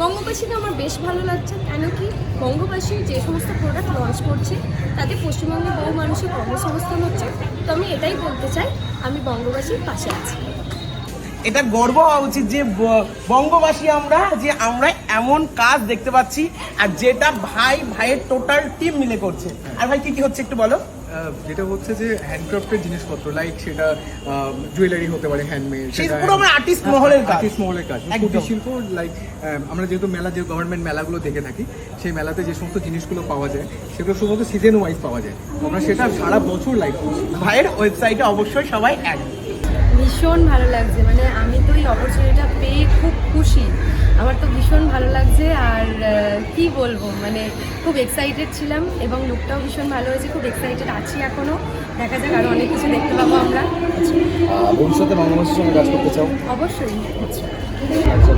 বঙ্গবাসীকে আমার বেশ ভালো লাগছে। কেন কি বঙ্গবাসী যে সমস্ত প্রোডাক্ট লঞ্চ করছে, তাতে পশ্চিমবঙ্গে বহু মানুষের কর্মসংস্থান হচ্ছে। তো আমি এটাই বলতে চাই, আমি বঙ্গবাসীর পাশে আছি। এটা গর্ব হওয়া উচিত যে বঙ্গবাসী আমরা, যে আমরা এমন কাজ দেখতে পাচ্ছি, আর যেটা ভাই, ভাইয়ের টোটাল টিম মিলে করছে। আর ভাই, কি কি হচ্ছে একটু বলো? যেটা হচ্ছে যে হ্যান্ডক্রাফটের জিনিসপত্র লাইক সেটা জুয়েলারি হতে পারে হ্যান্ডমেড সেটা পুরো আমরা আর্টিস্ট মহলের কাজ। আর্টিস্ট মহলের কাজ। কুটির শিল্প লাইক আমরা যেহেতু মেলা যে গভর্নমেন্ট মেলাগুলো দেখে থাকি সেই মেলাতে যে সমস্ত জিনিসগুলো পাওয়া যায় সেগুলো শুধুমাত্র সিজন ওয়াইজ পাওয়া যায় আমরা সেটা সারা বছর লাইক ভাইয়ের ওয়েবসাইটে অবশ্যই সবাই অ্যাড ভীষণ ভালো লাগছে। মানে আমি তো এই অপরচুনিটিটা পেয়ে খুব খুশি। আমার তো ভীষণ ভালো লাগছে আর কি বলব? মানে খুব এক্সাইটেড ছিলাম এবং লুকটাও ভীষণ ভালো হয়েছে। খুব এক্সাইটেড আছি এখনও দেখা যাক আরও অনেক কিছু দেখতে পাবো আমরা। ভবিষ্যতে বাংলাদেশের সঙ্গে কাজ করতে চাও? অবশ্যই।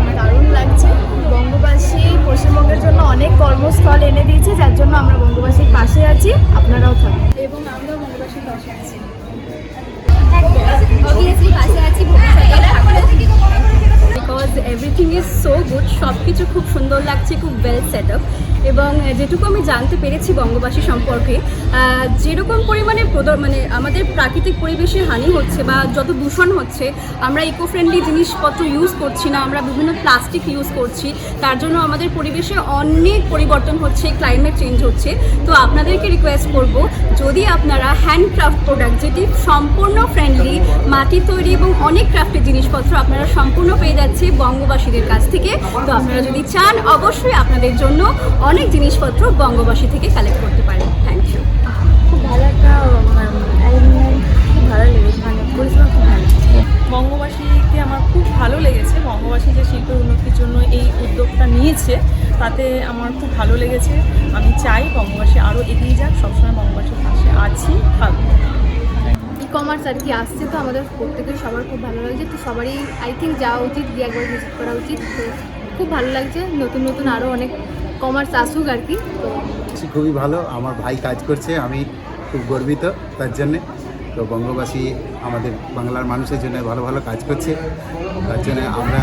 আমার দারুণ লাগছে। বঙ্গবাসী পশ্চিমবঙ্গের জন্য অনেক কর্মস্থল এনে দিয়েছে যার জন্য সুন্দর লাগছে, খুব ওয়েল সেট আপ এবং যেটুকু আমি জানতে পেরেছি বঙ্গবাসী সম্পর্কে যেরকম পরিমাণে মানে আমাদের প্রাকৃতিক পরিবেশে হানি হচ্ছে বা যত দূষণ হচ্ছে, আমরা ইকো ফ্রেন্ডলি জিনিসপত্র ইউজ করছি না, আমরা বিভিন্ন প্লাস্টিক ইউজ করছি, তার জন্য আমাদের পরিবেশে অনেক পরিবর্তন হচ্ছে ক্লাইমেট চেঞ্জ হচ্ছে। তো আপনাদেরকে রিকোয়েস্ট করব, যদি আপনারা হ্যান্ডক্রাফট প্রোডাক্ট যেটি সম্পূর্ণ ফ্রেন্ডলি মাটি তৈরি এবং অনেক ক্রাফটের জিনিসপত্র আপনারা সম্পূর্ণ পেয়ে যাচ্ছে বঙ্গবাসীদের কাছ থেকে। তো আপনারা যদি চান অবশ্যই আপনাদের জন্য অনেক জিনিসপত্র বঙ্গবাসী থেকে কালেক্ট করতে পারেন। থ্যাংক ইউ খুব ভালো একটা ভালো লেগেছে মানে পরিষেবা খুব ভালো বঙ্গবাসীকে আমার খুব ভালো লেগেছে বঙ্গবাসী যে শিল্পের উন্নতির জন্য এই উদ্যোগটা নিয়েছে তাতে আমার খুব ভালো লেগেছে। আমি চাই বঙ্গবাসী আরও এগিয়ে যাক সবসময় বঙ্গবাসীর পাশে আছি থাকব কমার্স আর কি আসছে তো আমাদের প্রত্যেকের সবার খুব ভালো লাগছে। তো সবারই আই থিঙ্ক যাওয়া উচিত দিয়ে একবার ভিজিট করা উচিত। তো খুব ভালো লাগছে। নতুন নতুন আরও অনেক কমার্স আসুক আর কি। তো খুবই ভালো। আমার ভাই কাজ করছে, আমি খুব গর্বিত তার জন্যে। তো বঙ্গবাসী আমাদের বাংলার মানুষের জন্য ভালো ভালো কাজ করছে। তার জন্য আমরা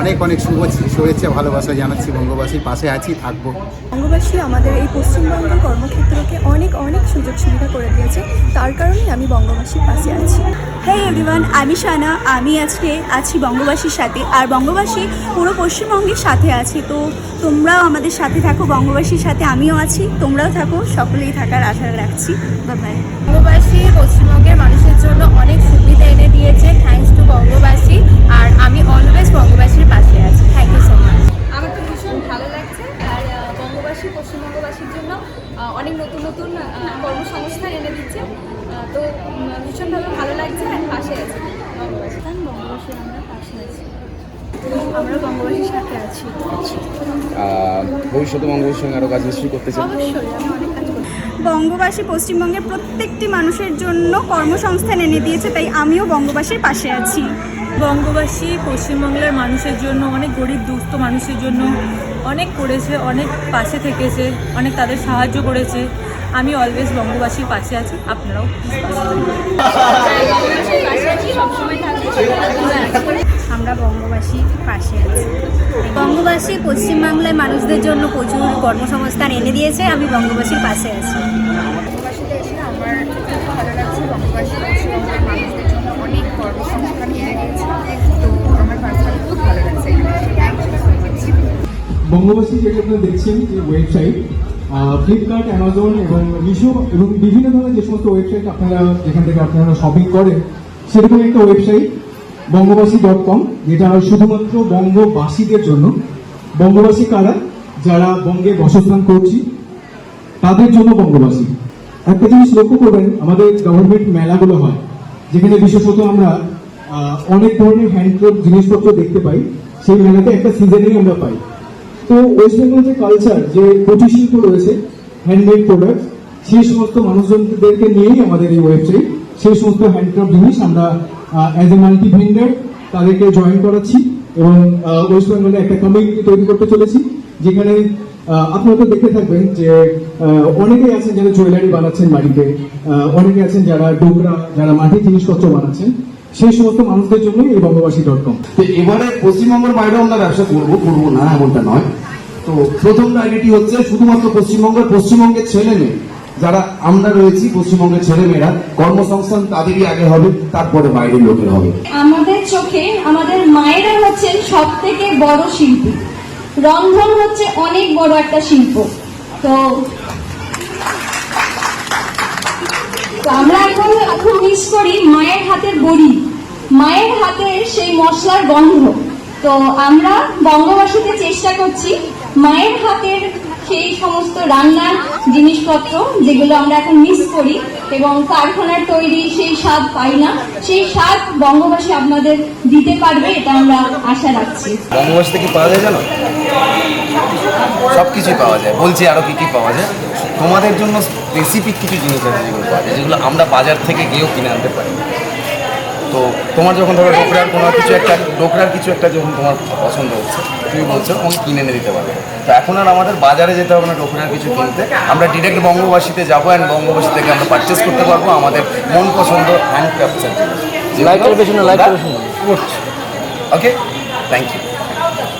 অনেক অনেক শুভ শুভেচ্ছা ভালোবাসা জানাচ্ছি বঙ্গবাসীর পাশে আছি থাকব। বঙ্গবাসী আমাদের এই পশ্চিমবঙ্গের কর্মক্ষেত্রকে অনেক অনেক সুযোগ সুবিধা করে দিয়েছে তার কারণেই আমি বঙ্গবাসীর পাশে আছি। হ্যাঁ এভরিওয়ান আমি সানা আমি আজকে আছি বঙ্গবাসীর সাথে আর বঙ্গবাসী পুরো পশ্চিমবঙ্গের সাথে আছি তো তোমরাও আমাদের সাথে থাকো বঙ্গবাসীর সাথে আমিও আছি তোমরাও থাকো সকলেই থাকার আশা রাখছি। বাই বঙ্গবাসী পশ্চিমবঙ্গের মানুষের জন্য অনেক সুবিধা এনে দিয়েছে থ্যাঙ্কস টু বঙ্গবাসী আর আমি অলওয়েজ বঙ্গবাসীর পাশে আছি। থ্যাংক ইউ সো মাচ আমার তো ভীষণ ভালো লাগছে আর বঙ্গবাসী পশ্চিমবঙ্গবাসীর জন্য অনেক নতুন নতুন কর্মসংস্থান এনে দিচ্ছে। তো ভীষণভাবে ভালো লাগছে আর পাশে আছে। বঙ্গবাসী বঙ্গবাসী আমরা পাশে আছি। আমরা বঙ্গবাসীর সাথে আছি। ভবিষ্যতে বঙ্গবন্ধুর সঙ্গে আরও কাজ নিশ্চয়ই করতে চাও অবশ্যই আমি অনেক কাজ বঙ্গবাসী পশ্চিমবঙ্গের প্রত্যেকটি মানুষের জন্য কর্মসংস্থান এনে দিয়েছে তাই আমিও বঙ্গবাসীর পাশে আছি। বঙ্গবাসী পশ্চিমবাংলার মানুষের জন্য অনেক গরিব দুস্থ মানুষের জন্য অনেক করেছে অনেক পাশে থেকেছে অনেক তাদের সাহায্য করেছে। আমি অলওয়েজ বঙ্গবাসীর পাশে আছি আপনারাও আমরা বঙ্গবাসীর পাশে আছি। বঙ্গবাসী পশ্চিমবাংলায় মানুষদের জন্য প্রচুর কর্মসংস্থান এনে দিয়েছে আমি বঙ্গবাসীর পাশে আছি। বঙ্গবাসীতে এসে আমার খুব ভালো লাগছে বঙ্গবাসী পশ্চিমবঙ্গের মানুষদের অনেক কর্মসংস্থান এনে দিয়েছে তো আমার পার্সোনালি খুব ভালো লাগছে বঙ্গবাসী যেটা আপনারা দেখছেন যে ওয়েবসাইট ফ্লিপকার্ট অ্যামাজন এবং মিশো এবং বিভিন্ন ধরনের যে সমস্ত ওয়েবসাইট আপনারা যেখান থেকে আপনারা শপিং করেন, সেরকম একটা ওয়েবসাইট বঙ্গবাসী ডট কম যেটা শুধুমাত্র বঙ্গবাসীদের জন্য। বঙ্গবাসী কারা? যারা বঙ্গে বসস্থান করছি, তাদের জন্য বঙ্গবাসী। একটা জিনিস লক্ষ্য করবেন, আমাদের গভর্নমেন্ট মেলাগুলো হয়। যেখানে বিশেষত আমরা অনেক ধরনের হ্যান্ডক্রাফট জিনিসপত্র দেখতে পাই, সেই মেলাতে একটা সিজনেই আমরা পাই। তো ওয়েস্ট বেঙ্গল যে কালচার যে কুটির শিল্প রয়েছে হ্যান্ডমেড প্রোডাক্ট সেই সমস্ত মানুষজনদেরকে নিয়েই আমাদের এই ওয়েবসাইট সেই সমস্ত হ্যান্ডক্রাফট জিনিস আমরা অ্যাজ এ মাল্টি ভেন্ডার তাদেরকে জয়েন করাচ্ছি এবং ওয়েস্ট বেঙ্গলে একটা কমিউনিটি তৈরি করতে চলেছি, যেখানে আপনারা তো দেখতে থাকবেন যে অনেকেই আছেন যারা জুয়েলারি বানাচ্ছেন বাড়িতে অনেকে আছেন যারা ডোকরা যারা মাটির জিনিসপত্র বানাচ্ছেন সেই সমস্ত মানুষদের জন্যই এই বঙ্গবাসী ডট কম তো এবারে পশ্চিমবঙ্গের বাইরেও আমরা ব্যবসা করব করব না এমনটা নয়। তো প্রথম টার্গেটই হচ্ছে শুধুমাত্র পশ্চিমবঙ্গের পশ্চিমবঙ্গের ছেলে মেয়ে। যারা আমরা রয়েছি পশ্চিমবঙ্গের ছেলে মেয়েরা কর্মসংস্থান তাদেরই আগে হবে তারপরে বাইরের লোকের হবে। আমাদের চোখে আমাদের মায়েরা হচ্ছেন সব থেকে বড় শিল্পী। রন্ধন হচ্ছে অনেক বড় একটা শিল্প। তো আমরা এখন খুব মিস করি মায়ের হাতের বড়ি। মায়ের হাতের সেই মশলার গন্ধ। তো আমরা বঙ্গবাসীতে চেষ্টা করছি মায়ের হাতের সেই সমস্ত রান্নার জিনিসপত্র যেগুলো আমরা এখন মিস করি। এবং কারখানার তৈরি সেই স্বাদ পাই না। সেই স্বাদ বঙ্গবাসী আপনাদের দিতে পারবে, এটা আমরা আশা রাখছি। বঙ্গবাসী থেকে পাওয়া যায় জানো? সব কিছুই পাওয়া যায়। বলছি আরও কী কী পাওয়া যায়? তোমাদের জন্য স্পেসিফিক কিছু জিনিস আছে যেগুলো পাওয়া যায়, যেগুলো আমরা বাজার থেকে গিয়েও কিনে আনতে পারি। তো তোমার যখন ধরো ডোকরার কোনো কিছু একটা ডোকরার কিছু একটা যখন তোমার পছন্দ হচ্ছে তুমি বলছো আমাকে কিনে এনে দিতে পারবে। তো এখন আর আমাদের বাজারে যেতে হবে না ডোকরার কিছু কিনতে। আমরা ডিরেক্ট বঙ্গবাসীতে যাব অ্যান্ড বঙ্গবাসী থেকে আমরা পারচেস করতে পারব আমাদের মন পছন্দ হ্যান্ড ক্রাফটসের জিনিস লাইকের পেছনে লাইক করছি ওকে থ্যাংক ইউ